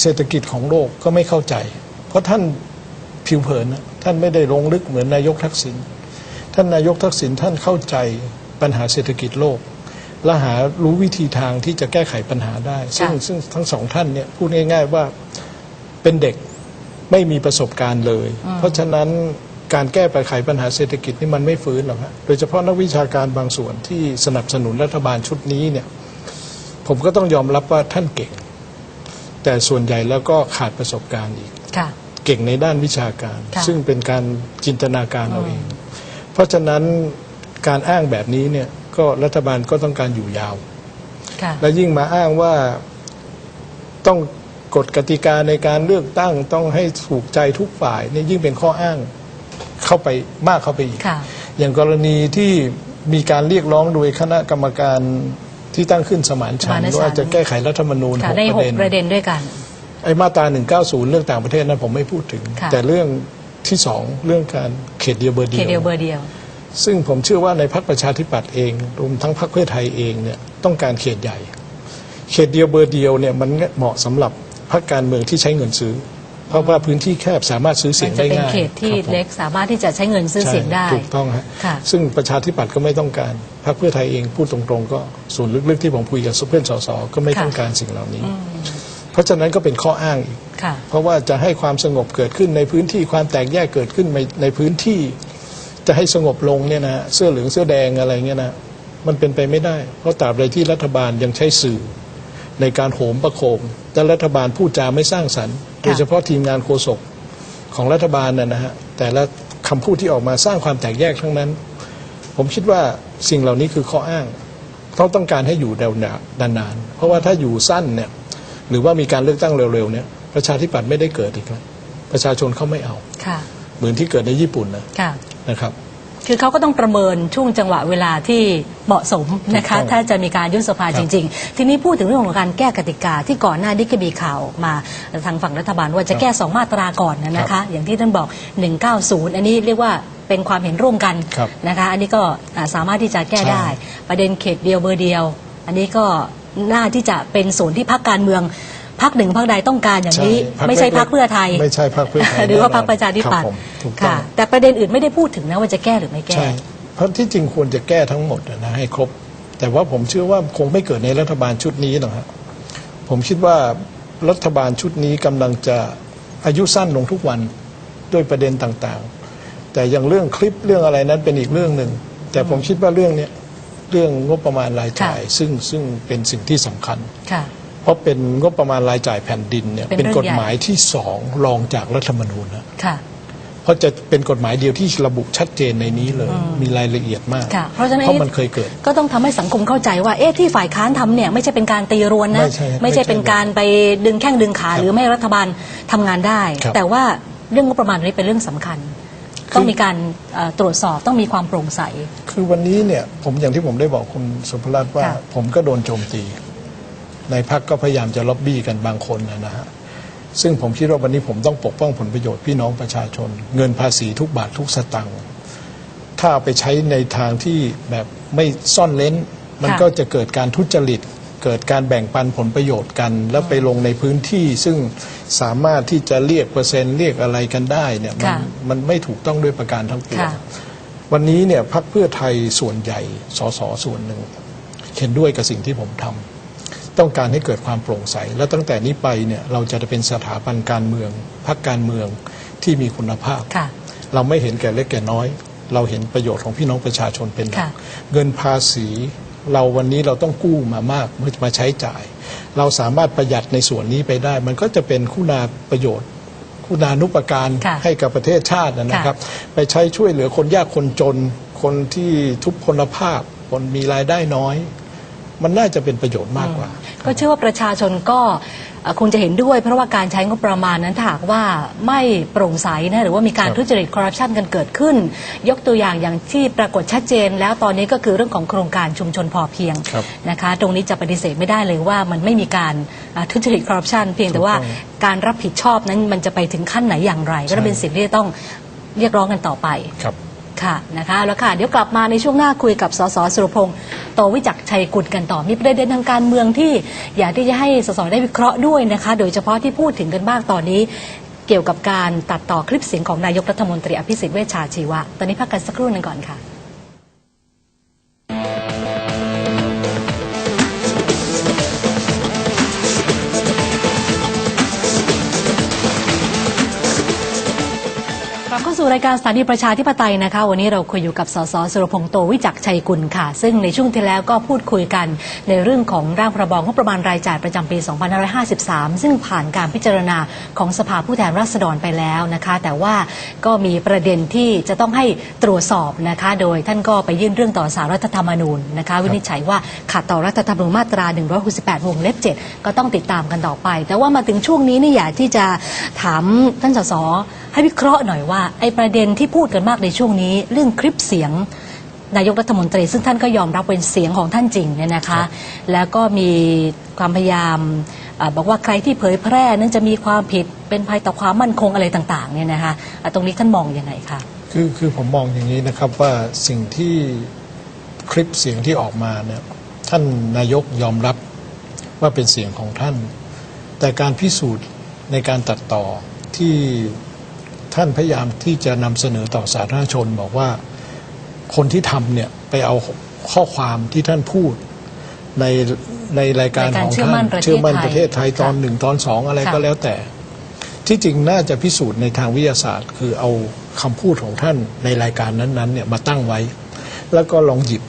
เศรษฐกิจของโลกก็ไม่เข้าใจ เพราะท่านผิวเผินนะท่านไม่ได้ลงลึกเหมือนนายกทักษิณท่านนายกทักษิณท่านเข้าใจปัญหาเศรษฐกิจโลก และหารู้วิธีทางที่จะแก้ไขปัญหาได้ ซึ่งค่ะซึ่งทั้งสองท่านเนี่ยพูดง่าย ๆว่าเป็นเด็กไม่มีประสบการณ์เลย เพราะฉะนั้นการแก้ไขปัญหาเศรษฐกิจนี่มันไม่ฟื้นหรอกฮะโดยเฉพาะนักวิชาการบางส่วนที่สนับสนุนรัฐบาลชุดนี้เนี่ยผมก็ต้องยอมรับว่าท่านเก่ง แต่ส่วนใหญ่แล้วก็ขาดประสบการณ์อีก ค่ะ เก่งในด้านวิชาการ ค่ะ ซึ่งเป็นการจินตนาการเอาเอง เพราะฉะนั้นการอ้างแบบนี้เนี่ยก็รัฐบาลก็ต้องการอยู่ยาว ค่ะ และยิ่งมาอ้างว่าต้องกฎกติกาในการเลือกตั้งต้องให้ถูกใจทุกฝ่ายเนี่ยยิ่งเป็นข้ออ้างเข้าไปมากเข้าไปอีก ค่ะ อย่างกรณีที่มีการเรียกร้องโดยคณะกรรมการ ที่ตั้งขึ้นสมานฉันสมานฉันท์ท์ว่าจะแก้ไขรัฐธรรมนูญค่ะหกได้ประหกเด็นประเด็นด้วยกัน ไอ้มาตรา 190 เรื่องต่างประเทศนั้นผมไม่พูดถึง ค่ะ แต่เรื่องที่สองเรื่องการเขตเดียวเบอร์เดีเขตเดียยว วเบอร์เดียว ซึ่งผมเชื่อว่าในพรรคประชาธิปัตย์เองรวมทั้งพรรคเพื่อไทยเองเนี่ยต้องการเขตใหญ่ เขตเดียวเบอร์เดียวเนี่ยมันเหมาะสำหรับพรรคการเมืองที่ใช้เงินซื้อ เพราะว่าพื้นที่แคบสามารถซื้อเสีมัยงนจะได้เป็นง่ายเขตที่ครับผมเล็กสามารถที่จะใช้เงินซื้อเสียงได้ใช่ถูกต้องฮะค่ะ ซึ่งประชาธิปัตย์ก็ไม่ต้องการพรรคเพื่อไทยเองพูดตรงๆ ก็ส่วนลึกๆที่ผมคุยกับซุปเปอร์สสก็ไม่ค่ะต้องการสิ่งเหล่านี้ เพราะฉะนั้นก็เป็นข้ออ้างอีกค่ะ เพราะว่าจะให้ความสงบเกิดขึ้นในพื้นที่ความแตกแยกเกิดขึ้นในในพื้นที่ จะให้สงบลงเนี่ยนะเสื้อเหลืองเสื้อแดงอะไรเงี้ยนะมันเป็นไปไม่ได้ เพราะตราบใดที่รัฐบาลยังใช้สื่อในการโหมประโคมแต่รัฐบาลพูดจาไม่สร้างสรรค์ โดยเฉพาะทีมงานโฆษกของรัฐบาลนะนะฮะแต่ละคำพูดที่ออกมาสร้างความแตกแยกทั้งนั้น ผมคิดว่าสิ่งเหล่านี้คือข้ออ้างเขาต้องการให้อยู่ยาวนานๆเพราะว่าถ้าอยู่สั้นเนี่ยหรือว่ามีการเลือกตั้งเร็วๆเนี่ยประชาธิปัตย์ไม่ได้เกิดอีกแล้วประชาชนเขาไม่เอาค่ะเหมือนที่เกิดในญี่ปุ่นนะค่ะนะครับ คือเขาก็ต้องประเมินช่วงจังหวะเวลาที่เหมาะสมนะคะถูกต้องถ้าจะมีการยุบสภาคจรับริง ๆ ทีนี้พูดถึงเรื่องของการแก้กติกาที่ก่อนหน้านี้ก็มีข่าวมาทางฝั่งรัฐบาลว่าจะแก้สองมาตราก่อนนะครัคะบอย่างที่ท่านบอก 190 อันนี้เรียกว่าเป็นความเห็นร่วมกันครับนะคะ อันนี้ก็อ่าสามารถที่จะแก้ใช่ได้ ประเด็นเขตเดียวเบอร์เดียว อันนี้ก็น่าที่จะเป็นส่วนที่พรรคการเมือง พรรคหนึ่งพรรคใดต้องการอย่างนี้พรรคไม่ใช่พรรคเพื่อไทย ไม่ใช่พรรคเพื่อไทยหรือว่าแน่นพรอรคนประชาธิปัตคย์บผมถูกต้องค่ะ แต่ประเด็นอื่นไม่ได้พูดถึงนะว่าจะแก้หรือไม่แก้ใช่เพราะที่จริงควรจะแก้ทั้งหมดนะให้ครบ แต่ว่าผมเชื่อว่าคงไม่เกิดในรัฐบาลชุดนี้หรอกฮะผมคิดว่ารัฐบาลชุดนี้กำลังจะอายุสั้นลงทุกวันด้วยประเด็นต่างๆ แต่อย่างเรื่องคลิปเรื่องอะไรนั้นเป็นอีกเรื่องหนึ่ง แต่ผมคิดว่าเรื่องเนี้ยเรื่องงบประมาณรายจ่าย ซึ่งซึ่งเป็นสิ่งที่สำคัญค่ะ เพราะเป็นงบประมาณรายจ่ายแผ่นดินเนี่ยเป็นเป็นเรื่องกฎหมายที่สองรองจากรัฐธรรมนูญนะค่ะเพราะจะเป็นกฎหมายเดียวที่ระบุชัดเจนในนี้เลย มีรายละเอียดมาก ค่ะ เพราะฉะนั้นมันเคยเกิด ก็ต้องทำให้สังคมเข้าใจว่าเอ๊ะที่ฝ่ายค้านทำเนี่ยไม่ใช่เป็นการตีรวนนะไม่ใช่ไม่ใช่เป็นการไปดึงแข้งดึงขาครับหรือไม่ให้รัฐบาลทำงานได้ ครับแต่ว่าเรื่องงบประมาณนี้เป็นเรื่องสำคัญ คือ ต้องมีการเอ่อตรวจสอบต้องมีความโปร่งใส คือวันนี้เนี่ยผมอย่างที่ผมได้บอกคุณสุภรัตน์ว่า ค่ะผมก็โดนโจมตี ในพักก็พยายามจะล็อบบี้กันบางคนนะนะฮะซึ่งผมคิดว่าวันนี้ผมต้องปกป้องผลประโยชน์พี่น้องประชาชน เงินภาษีทุกบาททุกสตังค์ถ้าเอาไปใช้ในทางที่แบบไม่ซ่อนเล้น มันค่ะก็จะเกิดการทุจริต เกิดการแบ่งปันผลประโยชน์กัน แล้วไปลงในพื้นที่ซึ่งสามารถที่จะเรียกเปอร์เซ็นต์เรียกอะไรกันได้เนี่ยมันค่ะมันไม่ถูกต้องด้วยประการทั้งปวงค่ะวันนี้เนี่ยพรรคเพื่อไทยส่วนใหญ่สสส่วนหนึ่งเห็นด้วยกับสิ่งที่ผมทำ ต้องการให้เกิดความโปร่งใส และตั้งแต่นี้ไปเนี่ยเราจะเป็นสถาบันการเมืองพรรคการเมืองที่มีคุณภาพค่ะเราไม่เห็นแก่เล็กแก่น้อย เราเห็นประโยชน์ของพี่น้องประชาชนเป็นหลักค่ะเงินภาษีเราวันนี้เราต้องกู้มามากเพื่อมาใช้จ่าย เราสามารถประหยัดในส่วนนี้ไปได้ มันก็จะเป็นคุณาประโยชน์ คุณานุปการค่ะให้กับประเทศชาตินะครับ ไปใช้ช่วยเหลือคนยากคนจนคนที่ทุพพลภาพ คนมีรายได้น้อย มันน่าจะเป็นประโยชน์มากกว่า ก็เชื่อว่าประชาชนก็เอ่อคงจะเห็นด้วย เพราะว่าการใช้งบประมาณนั้นถ้าหากว่าไม่โปร่งใสนะหรือว่ามีการครับทุจริตคอร์รัปชันกันเกิดขึ้น ยกตัวอย่างอย่างที่ปรากฏชัดเจน แล้วตอนนี้ก็คือเรื่องของโครงการชุมชนพอเพียงครับนะคะ ตรงนี้จะปฏิเสธไม่ได้เลยว่ามันไม่มีการอ่าทุจริตคอร์รัปชันเพียงแต่ว่าถูกต้องการรับผิดชอบนั้นมันจะไปถึงขั้นไหนอย่างไร ก็ต้องเป็นสิ่งที่จะต้องเรียกร้องกันต่อไปครับ ค่ะนะคะแล้วค่ะ เดี๋ยวกลับมาในช่วงหน้าคุยกับสสสุรพงศ์โตวิจักชัยกุลกันต่อมีประเด็นทางการเมืองที่อยากที่จะให้สสได้วิเคราะห์ด้วยนะคะ โดยเฉพาะที่พูดถึงกันบ้างตอนนี้ เกี่ยวกับการตัดต่อคลิปเสียงของนายกรัฐมนตรีอภิสิทธิ์เวชชาชีวะ ตอนนี้พักกันสักครู่หนึ่งก่อนค่ะ สู่รายการสถานีประชาธิปไตยนะคะ วันนี้เราคุยอยู่กับสสสุรพงษ์โตวิจักชัยกุลค่ะ ซึ่งในช่วงที่แล้วก็พูดคุยกันในเรื่องของร่างพรบงบประมาณรายจ่ายประจำปี 2553 ซึ่งผ่านการพิจารณาของสภาผู้แทนราษฎรไปแล้วนะคะ แต่ว่าก็มีประเด็นที่จะต้องให้ตรวจสอบนะคะ โดยท่านก็ไปยื่นเรื่องต่อสารรัฐธรรมนูญนะคะ วินิจฉัยว่าขัดต่อรัฐธรรมนูญมาตรา 168 วงเล็บ 7 ก็ต้องติดตามกันต่อไป แต่ว่ามาถึงช่วงนี้นี่อยากที่จะถามท่านสสให้วิเคราะห์หน่อยว่าไอ้ประเด็นที่พูดกันมากในช่วงนี้ เรื่องคลิปเสียงนายกรัฐมนตรี ซึ่งท่านก็ยอมรับเป็นเสียงของท่านจริงเนี่ยนะคะ แล้วก็มีความพยายามเอ่อบอกว่าใครที่เผยแพร่นั้นจะมีความผิดเป็นภัยต่อความมั่นคงอะไรต่างๆเนี่ยนะคะอะตรงนี้ท่านมองยังไงคะคือคือผมมองอย่างนี้นะครับว่าสิ่งที่คลิปเสียงที่ออกมาเนี่ยท่านนายกยอมรับว่าเป็นเสียงของท่าน แต่การพิสูจน์ในการตัดต่อที่ ท่านพยายามที่จะนำเสนอต่อสาธารณชนบอกว่าคนที่ทำเนี่ยไปเอาข้อความที่ท่านพูดในในรายการรายการของเชื่อท่ามั่นนประเทศเชื่อมั่นไทยประเทศไทยตอนค่ะหนึ่งตอนสองอะไรค่ะก็แล้วแต่ ที่จริงน่าจะพิสูจน์ในทางวิทยาศาสตร์ คือเอาคำพูดของท่านในรายการนั้นๆเนี่ยมาตั้งไว้ แล้วก็ลองหยิบ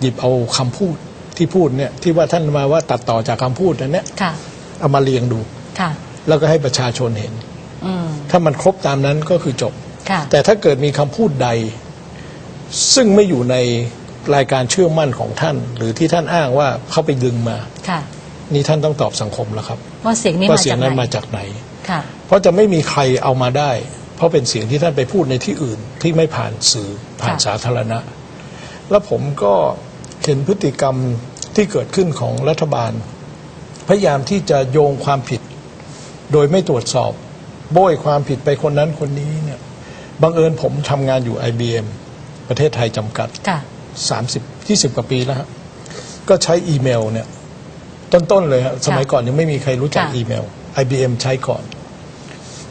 หยิบเอาคำพูดที่พูดเนี่ยที่ว่าท่านมาว่าตัดต่อจากคำพูดนั้นเนี่ยค่ะเอามาเรียงดูค่ะแล้วก็ให้ประชาชนเห็น อืมถ้ามันครบตามนั้นก็คือจบ ค่ะ แต่ถ้าเกิดมีคำพูดใด ซึ่งไม่อยู่ในรายการเชื่อมั่นของท่าน หรือที่ท่านอ้างว่าเขาไปดึงมา ค่ะ นี่ท่านต้องตอบสังคมแล้วครับว่าเสียงนี้ว่ามาเสียจางกนั้นไหนมาจากไหน ค่ะ เพราะจะไม่มีใครเอามาได้ เพราะเป็นเสียงที่ท่านไปพูดในที่อื่น ที่ไม่ผ่านสื่อผ่านค่ะ สาธารณะ แล้วผมก็เห็นพฤติกรรมที่เกิดขึ้นของรัฐบาล พยายามที่จะโยงความผิด โดยไม่ตรวจสอบ โบยความผิดไปคนนั้นคนนี้เนี่ยบังเอิญผมทำงานอยู่ IBM ประเทศไทยจำกัด ค่ะ 30 20 กว่าปีแล้วฮะก็ใช้อีเมลเนี่ย ต้น ๆ เลยฮะสมัยก่อนยังไม่มีใครรู้จักค่ะ อีเมล IBM ใช้ก่อน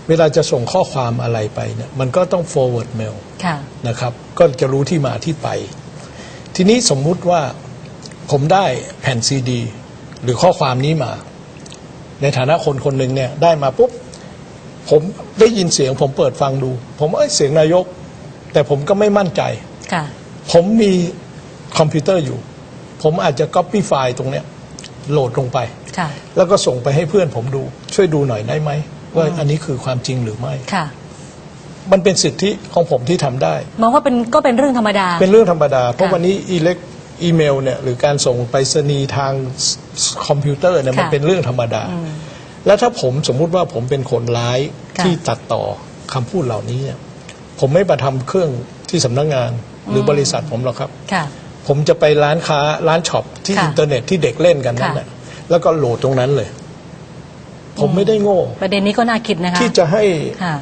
เวลาจะส่งข้อความอะไรไปเนี่ยมันก็ต้อง forward mail ค่ะ นะครับ ก็จะรู้ที่มาที่ไป ทีนี้สมมุติว่าผมได้แผ่นซีดี หรือข้อความนี้มา ในฐานะคนคนหนึ่งเนี่ยได้มาปุ๊บ ผมได้ยินเสียงผมเปิดฟังดู ผมเอ้ยเสียงนายก แต่ผมก็ไม่มั่นใจ ค่ะ ผมมีคอมพิวเตอร์อยู่ ผมอาจจะ Copy ไฟล์ตรงเนี้ยโหลดลงไป ค่ะ แล้วก็ส่งไปให้เพื่อนผมดู ช่วยดูหน่อยได้ไหมว่าอันนี้คือความจริงหรือไม่ ค่ะ มันเป็นสิทธิของผมที่ทำได้ มองว่าเป็นก็เป็นเรื่องธรรมดา เป็นเรื่องธรรมดา เพราะค่ะวันนี้อีเล็กอีเมลเนี่ยหรือการส่งไปรษณีย์ทางคอมพิวเตอร์เนี่ยมันค่ะ เป็นเรื่องธรรมดา อืม แล้วถ้าผมสมมุติว่าผมเป็นคนร้ายค่ะ ที่ตัดต่อคำพูดเหล่านี้เนี่ยผมไม่มาทำเครื่องที่สำนักงานหรือมบริษัทผมหรอกครับ ค่ะ ผมจะไปร้านค้าร้านช็อปที่ค่ะอินเทอร์เน็ตที่เด็กเล่นกันนั่นค่ะแหละแล้วก็โหลดตรงนั้นเลย ผมไม่ได้โง่ ประเด็นนี้ก็น่าคิดนะคะที่จะให้ค่ะ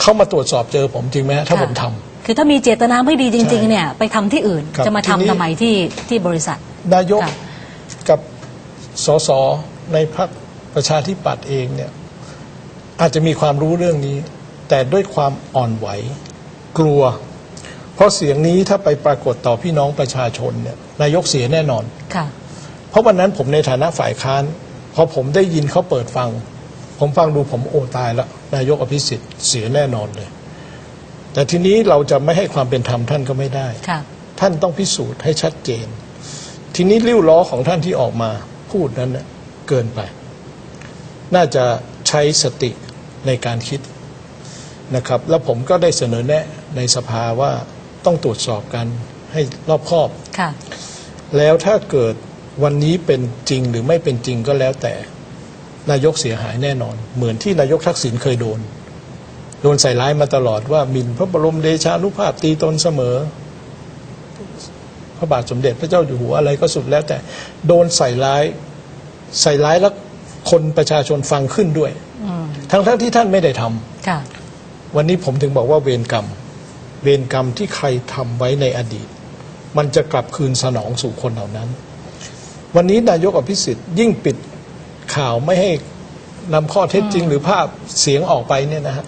เข้ามาตรวจสอบเจอผมจริงไหมฮะถ้าผมทำ คือถ้ามีเจตนาไม่ดีจริง ใช่ๆ เนี่ยไปทำที่อื่นครับจะมาทีนี้ ทำทำไมที่ที่บริษัทนายกค่ะ กับสสในพรรค ประชาธิปัตย์เองเนี่ยอาจจะมีความรู้เรื่องนี้ แต่ด้วยความอ่อนไหวกลัว เพราะเสียงนี้ถ้าไปปรากฏต่อพี่น้องประชาชนเนี่ยนายกเสียแน่นอน ค่ะ เพราะวันนั้นผมในฐานะฝ่ายค้านพอผมได้ยินเขาเปิดฟัง ผมฟังดูผมโอ้ตายแล้วนายกอภิสิทธิ์เสียแน่นอนเลย แต่ทีนี้เราจะไม่ให้ความเป็นธรรมท่านก็ไม่ได้ ค่ะ ท่านต้องพิสูจน์ให้ชัดเจน ทีนี้ริ้วล้อของท่านที่ออกมาพูดนั้นเน่ยเกินไป น่าจะใช้สติในการคิดนะครับ แล้วผมก็ได้เสนอแนะในสภาว่าต้องตรวจสอบกันให้รอบคอบ ค่ะ แล้วถ้าเกิดวันนี้เป็นจริงหรือไม่เป็นจริงก็แล้วแต่ นายกเสียหายแน่นอน เหมือนที่นายกทักษิณเคยโดน โดนใส่ร้ายมาตลอดว่าหมิ่นพระบรมเดชานุภาพตีตนเสมอ พระบาทสมเด็จพระเจ้าอยู่หัวอะไรก็สุดแล้วแต่ โดนใส่ร้าย ใส่ร้ายแล้ว คนประชาชนฟังขึ้นด้วยอืมทั้งทั้งๆที่ท่านไม่ได้ทำค่ะวันนี้ผมถึงบอกว่าเวรกรรม เวรกรรมที่ใครทำไว้ในอดีต มันจะกลับคืนสนองสู่คนเหล่านั้น วันนี้นายกอภิสิทธิ์ยิ่งปิดข่าวไม่ให้นำข้อเท็จจริงหรือภาพเสียงออกไปเนี่ยนะฮะ